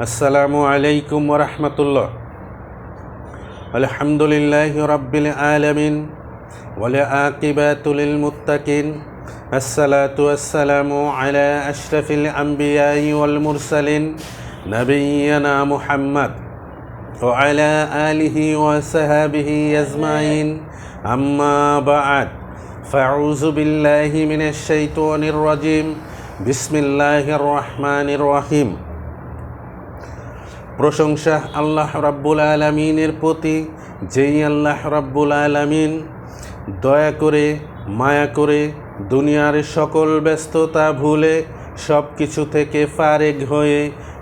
আসসালামু আলাইকুম ওরহমতুল্লাহ আলহামদুলিল্লাহ রব্বিল আলমিন ওলে আকিবাতুল মুত্তাকিন الصلاة والسلام على أشرف الأنبياء والمرسلين نبينا محمد وعلى آله وصحبه أجمعين أما بعد فأعوذ بالله من الشيطان الرجيم بسم الله الرحمن الرحيم প্রশংসা আল্লাহ রাব্বুল আলমিনের প্রতি, যেই আল্লাহ রাব্বুল আলমিন দয়া করে, মায়া করে দুনিয়ার সকল ব্যস্ততা ভুলে সব কিছু থেকে ফারেক হয়ে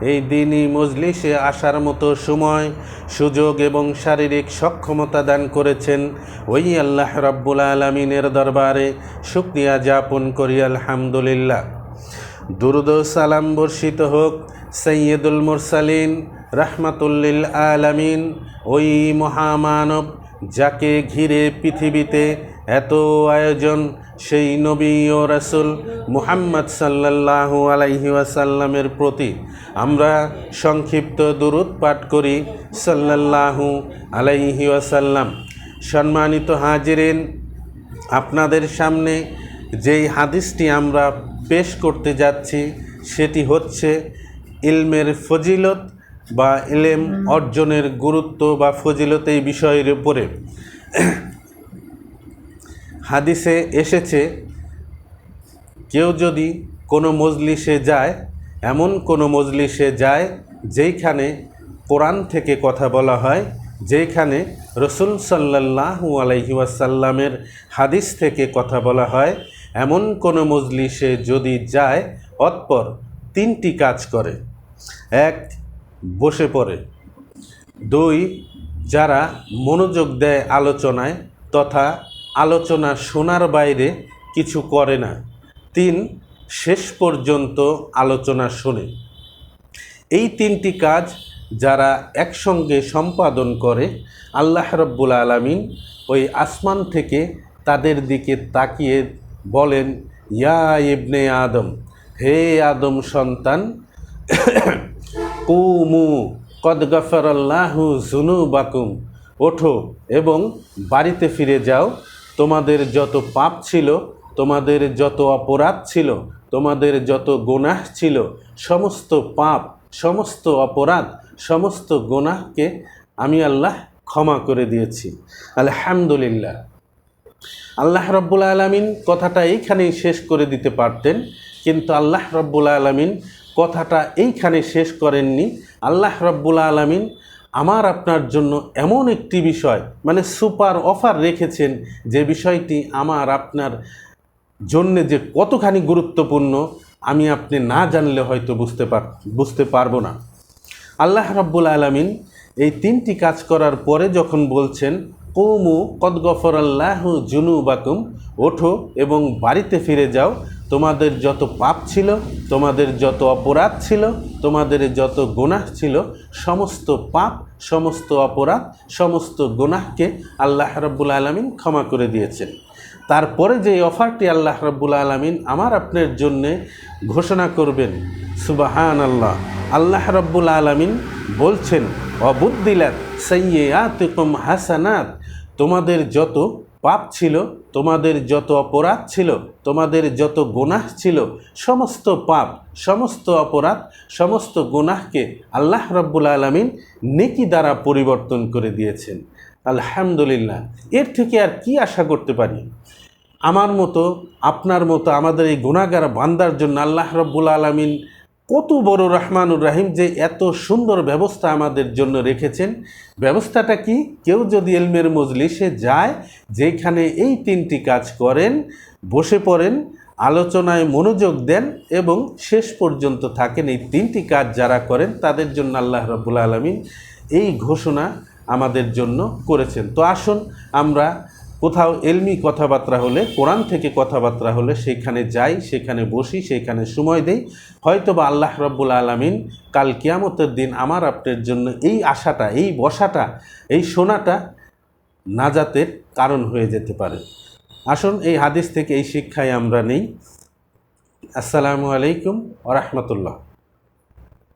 এই দিনই মজলিসে আসার মতো সময়, সুযোগ এবং শারীরিক সক্ষমতা দান করেছেন ওই আল্লাহ রাব্বুল আলমিনের দরবারে। শুক্রিয়া যাপন করি, আলহামদুলিল্লাহ। দুরুদ সালাম বর্ষিত হোক সৈয়দুল মুরসালিন রাহমাতুল্লিল আলামিন। ওই মহামানব যাকে ঘিরে পৃথিবীতে এত আয়োজন, সেই নবী ও রাসুল মুহাম্মদ সাল্লাল্লাহু আলাইহি ওয়াসাল্লামের প্রতি আমরা সংক্ষিপ্ত দুরুদ পাঠ করি। সাল্লাল্লাহু আলাইহি ওয়াসাল্লাম। সম্মানিত হাজিরিন, আপনাদের সামনে যেই হাদিসটি আমরা পেশ করতে যাচ্ছি, সেটি হচ্ছে ইলমের ফজিলত বা ইলেম অর্জনের গুরুত্ব বা ফজিলত এই বিষয়ের উপরে। হাদিসে এসেছে, কেউ যদি কোনো মজলিসে যায়, এমন কোনো মজলিসে যায় যেইখানে কোরআন থেকে কথা বলা হয় যেখানে রসুল সাল্লাহু আলাইহি ওয়াসাল্লামের হাদিস থেকে কথা বলা হয়, এমন কোনো মজলিসে যদি যায়, অতপর তিনটি কাজ করে। এক বসে পড়ে। দুই, যারা মনোযোগ দেয় আলোচনায় তথা আলোচনা শোনার বাইরে কিছু করে না। তিন, শেষ পর্যন্ত আলোচনা শোনে। এই তিনটি কাজ যারা একসঙ্গে সম্পাদন করে, আল্লাহ রব্বুল আলমিন ওই আসমান থেকে তাদের দিকে তাকিয়ে বলেন, ইয়া ইবনে আদম, হে আদম সন্তান কুমু, কদ গফরাল্লাহু জুনু বাকুম ওঠো এবং বাড়িতে ফিরে যাও। তোমাদের যত পাপ ছিল, তোমাদের যত অপরাধ ছিল, তোমাদের যত গোনাহ ছিল, সমস্ত পাপ, সমস্ত অপরাধ, সমস্ত গোনাহকে আমি আল্লাহ ক্ষমা করে দিয়েছি। আলহামদুলিল্লাহ। আল্লাহ রব্বুল আলমিন কথাটা এইখানেই শেষ করে দিতে পারতেন, কিন্তু আল্লাহ রব্বুল আলমিন কথাটা এইখানে শেষ করেননি। আল্লাহ রব্বুল আলমিন আমার আপনার জন্য এমন একটি বিষয় মানে সুপার অফার রেখেছেন যে বিষয়টি আমার আপনার জন্যে যে কতখানি গুরুত্বপূর্ণ, আমি আপনি না জানলে হয়তো বুঝতে পার, বুঝতে পারব না। আল্লাহ রব্বুল আলমিন এই তিনটি কাজ করার পরে যখন বলছেন, কৌমু কদগফর আল্লাহ জুনু বাকুম ওঠো এবং বাড়িতে ফিরে যাও। তোমাদের যত পাপ ছিল, তোমাদের যত অপরাধ ছিল, তোমাদের যত গোনাহ ছিল, সমস্ত পাপ, সমস্ত অপরাধ, সমস্ত গোনাহকে আল্লাহ রব্বুল আলমিন ক্ষমা করে দিয়েছেন। তারপরে যে অফারটি আল্লাহ রব্বুল আলমিন আমার আপনার জন্যে ঘোষণা করবেন সুবাহান আল্লাহ আল্লাহ রব্বুল আলমিন বলছেন অবুদ্দিলাত সৈয়াতুকুম হাসানাত তোমাদের যত পাপ ছিল, তোমাদের যত অপরাধ ছিল, তোমাদের যত গোনাহ ছিল, সমস্ত পাপ, সমস্ত অপরাধ, সমস্ত গোনাহকে আল্লাহ রব্বুল আলমিন নেকি দ্বারা পরিবর্তন করে দিয়েছেন। আলহামদুলিল্লাহ। এর থেকে আর কি আশা করতে পারি? আমার মতো, আপনার মতো আমাদের এই গুণাগার বান্দার জন্য আল্লাহ রব্বুল আলমিন কত বড় রহমানুর রাহিম যে এত সুন্দর ব্যবস্থা আমাদের জন্য রেখেছেন। ব্যবস্থাটা কি? কেউ যদি এলমের মজলিসে যায়, যেখানে এই তিনটি কাজ করেন, বসে পড়েন, আলোচনায় মনোযোগ দেন এবং শেষ পর্যন্ত থাকেন এই তিনটি কাজ যারা করেন, তাদের জন্য আল্লাহ রব্বুল আলমিন এই ঘোষণা আমাদের জন্য করেছেন। তো আসুন আমরা কোথাও এলমি কথাবার্তা হলে, কোরআন থেকে কথাবার্তা হলে সেখানে যাই, সেখানে বসি, সেখানে সময় দেই। হয়তো বা আল্লাহ রব্বুল আলমিন কাল কিয়ামতের দিন আমার আপনার জন্য এই আশাটা, এই বসাটা, এই শোনাটা নাজাতের কারণ হয়ে যেতে পারে। আসুন, এই হাদিস থেকে এই শিক্ষায় আমরা নেই। আসসালামু আলাইকুম ওরহমতুল্লাহ